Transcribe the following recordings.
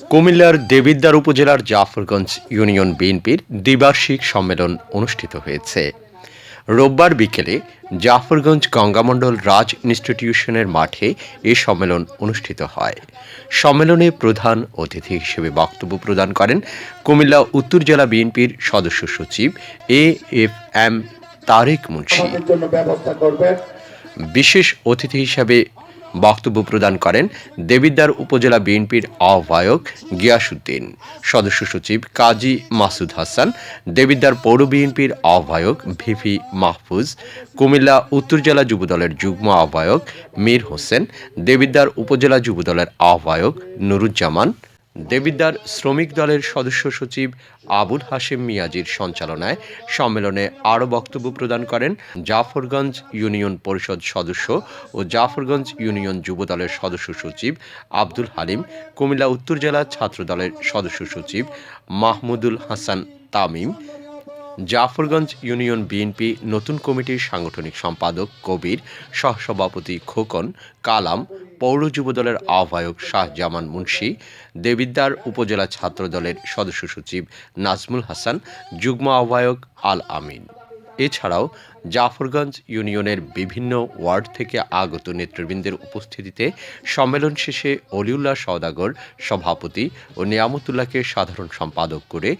কুমিল্লার দেবিদ্বার উপজেলার জাফরগঞ্জ ইউনিয়ন বিএনপির দ্বিবার্ষিক সম্মেলন অনুষ্ঠিত হয়েছে। রোববার বিকেলে জাফরগঞ্জ গঙ্গামণ্ডল রাজ ইনস্টিটিউশনের মাঠে এ সম্মেলন অনুষ্ঠিত হয়। সম্মেলনে প্রধান অতিথি হিসেবে বক্তব্য প্রদান করেন কুমিল্লা উত্তর জেলা বিএনপির সদস্য সচিব A F M Tarek Munshi বিশেষ অতিথি হিসাবে বক্তব্য প্রদান করেন দেবিদ্বার উপজেলা বিএনপির আহ্বায়ক গিয়াসুদ্দিন। সদস্য সচিব কাজী মাসুদ হাসান, দেবিদ্বার পৌর বিএনপির আহ্বায়ক ভিভি মাহফুজ, কুমিল্লা উত্তর জেলা যুবদলের যুগ্ম আহ্বায়ক মীর হোসেন, দেবিদ্বার উপজেলা যুবদলের আহ্বায়ক নুরুজ্জামান দেবিদ্বার শ্রমিক দলের সদস্য সচিব আবুল হাশেম মিয়াজির সঞ্চালনায় সম্মেলনে আরও বক্তব্য প্রদান করেন জাফরগঞ্জ ইউনিয়ন পরিষদ সদস্য ও জাফরগঞ্জ ইউনিয়ন যুব দলের সদস্য সচিব আব্দুল হালিম, কুমিল্লা উত্তর জেলা ছাত্র দলের সদস্য সচিব মাহমুদুল হাসান তামিম, জাফরগঞ্জ ইউনিয়ন বিএনপি নতুন কমিটির সাংগঠনিক সম্পাদক কবির, সহসভাপতি খোকন, কালাম পৌর যুব দলের আহ্বায়ক শাহজামান মুন্সি, দেবিদ্বার উপজেলা ছাত্র দলের সদস্য সচিব নাজমুল হাসান, যুগ্ম আহ্বায়ক আল আমিন। এছাড়াও জাফরগঞ্জ ইউনিয়নের বিভিন্ন ওয়ার্ড থেকে আগত নেতৃবৃন্দের উপস্থিতিতে সম্মেলন শেষে অলিউল্লাহ সওদাগর, সভাপতি ও নিয়ামতুল্লাহকে সাধারণ সম্পাদক করে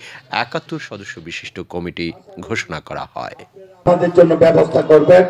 একাত্তর সদস্য বিশিষ্ট কমিটি ঘোষণা করা হয়। আমাদের জন্য ব্যবস্থা করবেন।